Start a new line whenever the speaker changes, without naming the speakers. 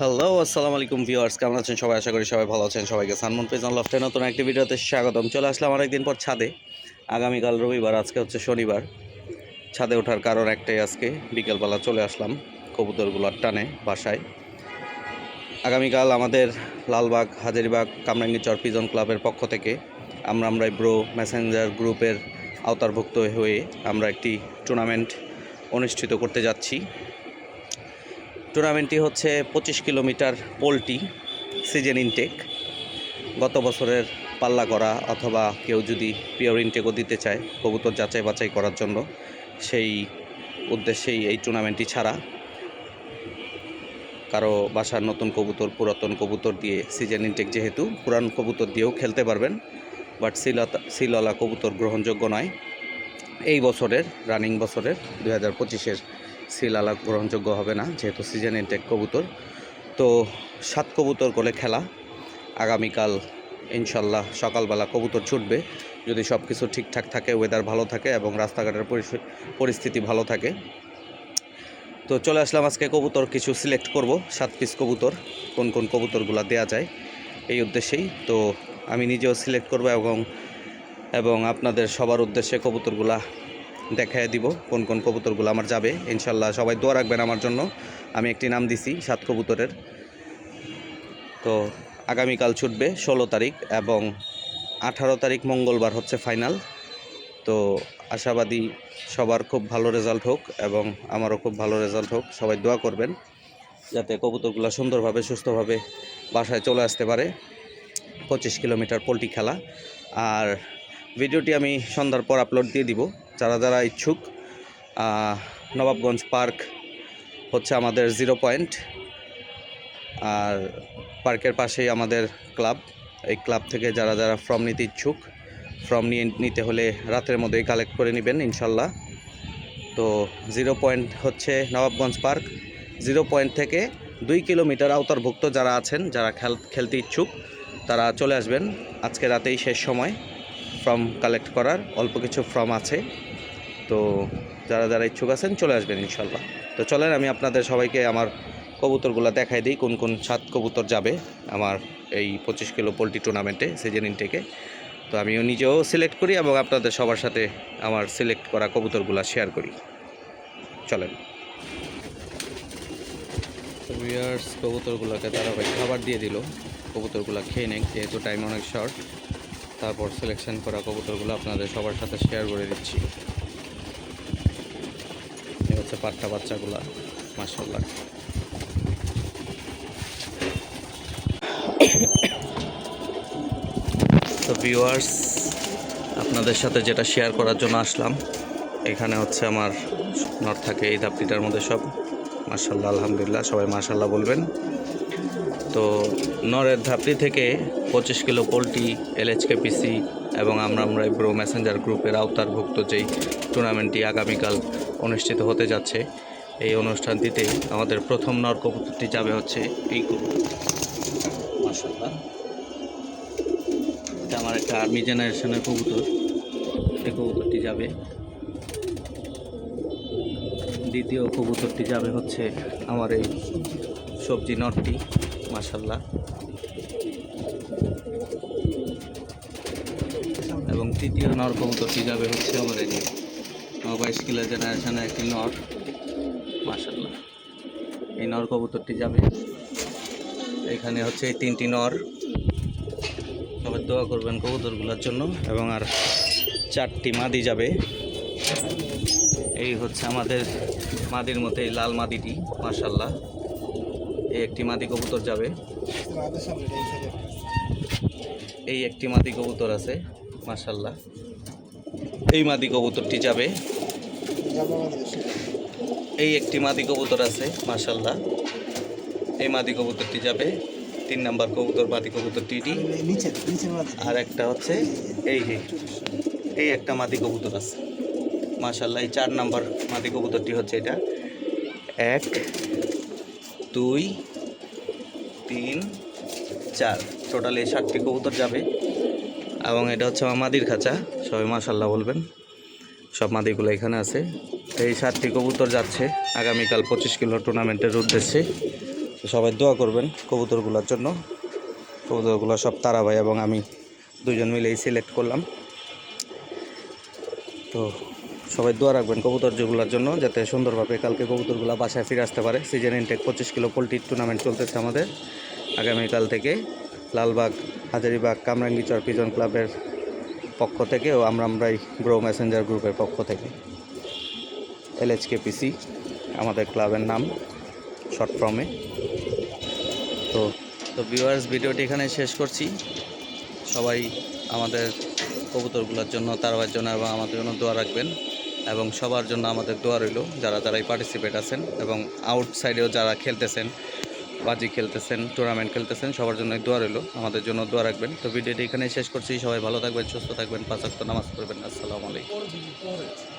Hello আসসালামু আলাইকুম viewers কেমন আছেন সবাই? আশা করি সবাই ভালো আছেন। সবাইকে সানমন পেজন লফটে নতুন একটি ভিডিওতে স্বাগতম। চলে আসলাম অনেকদিন পর ছাদে। আগামীকাল রবিবার, আজকে হচ্ছে শনিবার। ছাদে ওঠার কারণ একটাই আজকে, বিকেলবেলা চলে আসলাম কবুতরগুলোর টানে বাসায়। আগামীকাল আমাদের লালবাগ, হাজারিবাগ কামরাঙ্গীচর পিজন ক্লাবের পক্ষ থেকে আমরা আমরা ব্রো মেসেঞ্জার গ্রুপের আওতারভুক্ত হয়ে আমরা একটি টুর্নামেন্ট অনুষ্ঠিত করতে যাচ্ছি। টুর্নামেন্টটি হচ্ছে পঁচিশ কিলোমিটার পোলটি সিজন ইনটেক গত বছরের পাল্লা করা অথবা কেউ যদি পিওর ইনটেকও দিতে চায়, কবুতর যাচাই বাছাই করার জন্য সেই উদ্দেশ্যেই এই টুর্নামেন্টটি ছাড়া কারও বাসার নতুন কবুতর, পুরাতন কবুতর দিয়ে সিজন ইনটেক যেহেতু, পুরান কবুতর দিয়েও খেলতে পারবেন, বাট সিলতা সিললা কবুতর গ্রহণযোগ্য নয়। এই বছরের, রানিং বছরের দু হাজার পঁচিশের সিল আলাপ গ্রহণযোগ্য হবে না, যেহেতু সিজন ইনটেক কবুতর। তো সাত কবুতর করে খেলা। আগামীকাল ইনশাল্লাহ সকালবেলা কবুতর ছুটবে। যদি সব কিছু ঠিকঠাক থাকে ওয়েদার ভালো থাকে এবং রাস্তাঘাটের পরিস- পরিস্থিতি ভালো থাকে। তো চলে আসলাম আজকে কবুতর কিছু সিলেক্ট করব, সাত পিস কবুতর, কোন কোন কবুতরগুলো দেয়া যায় এই উদ্দেশ্যেই। তো আমি নিজেও সিলেক্ট করব এবং এবং আপনাদের সবার উদ্দেশ্যে কবুতরগুলা দেখায় দিব কোন কোন কবুতরগুলো আমার যাবে। ইনশাল্লাহ সবাই দোয়া রাখবেন আমার জন্য। আমি একটি নাম দিছি, সাত কবুতরের। তো আগামীকাল ছুটবে ষোলো তারিখ এবং আঠারো তারিখ মঙ্গলবার হচ্ছে ফাইনাল। তো আশাবাদী সবার খুব ভালো রেজাল্ট হোক এবং আমারও খুব ভালো রেজাল্ট হোক। সবাই দোয়া করবেন যাতে কবুতরগুলো সুন্দরভাবে, সুস্থভাবে বাসায় চলে আসতে পারে। পঁচিশ কিলোমিটার পোলট্রি খেলা। আর ভিডিওটি আমি সন্ধ্যার পর আপলোড দিয়ে দিব। যারা যারা ইচ্ছুক নবাবগঞ্জ পার্ক হচ্ছে আমাদের জিরো পয়েন্ট আর পার্কের পাশেই আমাদের ক্লাব। এই ক্লাব থেকে যারা যারা ফর্ম নিতে ইচ্ছুক ফর্ম নিয়ে নিতে হলে রাতের মধ্যেই কালেক্ট করে নেবেন, ইনশাল্লাহ। তো জিরো পয়েন্ট হচ্ছে নবাবগঞ্জ পার্ক। জিরো পয়েন্ট থেকে দুই কিলোমিটার আওতারভুক্ত যারা আছেন, যারা খেল, খেলতে ইচ্ছুক, তারা চলে আসবেন। আজকে রাতেই শেষ সময়। ফর্ম কালেক্ট করার, অল্প কিছু ফর্ম আছে। তো যারা যারা ইচ্ছুক আছেন চলে আসবেন ইনশাল্লাহ। তো চলেন, আমি আপনাদের সবাইকে আমার কবুতরগুলো দেখাই দিই, কোন কোন সাত কবুতর যাবে আমার এই পঁচিশ কিলো পোলট্রি টুর্নামেন্টে সিজন ইনটেকে তো আমিও নিজেও সিলেক্ট করি এবং আপনাদের সবার সাথে আমার সিলেক্ট করা কবুতরগুলো শেয়ার করি। চলেন। কবুতরগুলোকে তারা খাবার দিয়ে দিল। কবুতরগুলো খেয়ে নেক, যেহেতু টাইম অনেক শর্ট তারপর সিলেকশন করা কবুতরগুলো আপনাদের সবার সাথে শেয়ার করে দিচ্ছি। এই হচ্ছে পাট্টা বাচ্চাগুলা মাসাল্লাহ তো ভিউয়ার্স আপনাদের সাথে যেটা শেয়ার করার জন্য আসলাম, এখানে হচ্ছে আমার নট থাকে এই ধাপটিটার মধ্যে সব। মার্শাল্লাহ আলহামদুলিল্লাহ, সবাই মার্শাল্লাহ বলবেন। তো নরের ধাপটি থেকে পঁচিশ কিলো পোলট্রি এলএচকেপিসি এবং আমরা আমরা ব্রো মেসেঞ্জার গ্রুপের আওতারভুক্ত যেই টুর্নামেন্টটি আগামীকাল অনুষ্ঠিত হতে যাচ্ছে, এই অনুষ্ঠানটিতে আমাদের প্রথম নর কবুতরটি যাবে হচ্ছে এই কবুতর এটা আমার একটা আর্মি জেনারেশনের কবুতর। এই কবুতরটি যাবে। দ্বিতীয় কবুতরটি যাবে হচ্ছে আমার এই সবজি নটটি মাসাল্লাহ এবং তৃতীয় নর কবুতরটি যাবে হচ্ছে এই বাইশ কিলো জেনারেশনের একটি নর। মাসাল্লাহ এই নর কবুতরটি যাবে। এখানে হচ্ছে এই তিনটি নর। সবাই দোয়া করবেন কবুতরগুলোর জন্য এবং আর চারটি মাদি যাবে। এই হচ্ছে আমাদের মাদির মধ্যে এই লাল মাদিটি মাশাল্লাহ এই একটি মাদি কবুতর যাবে। এই একটি মাদি কবুতর আছে মাশাল্লাহ এই মাদি কবুতরটি যাবে। এই একটি মাদি কবুতর আছে মাশাল্লাহ এই মাদি কবুতরটি যাবে। তিন নাম্বার কবুতর, মাদি।
নিচে নিচে
আর একটা হচ্ছে এই যে, এই একটা মাদি কবুতর আছে। মাশাল্লাহ এই চার নাম্বার মাদি কবুতরটি হচ্ছে এটা। এক দুই, তিন, চার। টোটাল এই সাতটি কবুতর যাবে। এবং এটা হচ্ছে আমার মাদির খাঁচা। সবাই মাশাল্লাহ বলবেন। সব মাদিগুলো এখানে আছে। এই সাতটি কবুতর যাচ্ছে আগামীকাল পঁচিশ কিলো টুর্নামেন্টের উদ্দেশ্যে। সবাই দোয়া করবেন কবুতরগুলোর জন্য। কবুতরগুলো সব তারা ভাই এবং আমি দুজন মিলেই সিলেক্ট করলাম। তো সবাই দোয়া রাখবেন কবুতর যেগুলোর জন্য, যাতে সুন্দরভাবে কালকে কবুতরগুলো বাসায় ফিরে আসতে পারে। সিজন ইনটেক পঁচিশ কিলো পোলট্রি টুর্নামেন্ট চলতেছে আমাদের। আগামীকাল থেকে লালবাগ, হাজারিবাগ কামরাঙ্গিচর পিজন ক্লাবের পক্ষ থেকে ও আমরা আমরাই গ্রো মেসেঞ্জার গ্রুপের পক্ষ থেকে। এলএচকেপিসি আমাদের ক্লাবের নাম শর্ট ফর্মে তো তো ভিউয়ার্স ভিডিওটি এখানে শেষ করছি। সবাই আমাদের কবুতরগুলোর জন্য তারবার জন্য এবং আমাদের জন্য দোয়া রাখবেন। এবং সবার জন্য আমাদের দোয়া রইল, যারা যারাই পার্টিসিপেট আছেন এবং আউটসাইডেও যারা খেলতেছেন, বাজি খেলতেছেন টুর্নামেন্ট খেলতেছেন, সবার জন্য দোয়া রইল, আমাদের জন্য দোয়া রাখবেন। তো ভিডিওটি এখানেই শেষ করছি, সবাই ভালো থাকবেন, সুস্থ থাকবেন, পাঁচ নামাজ পড়বেন, আসসালামু আলাইকুম।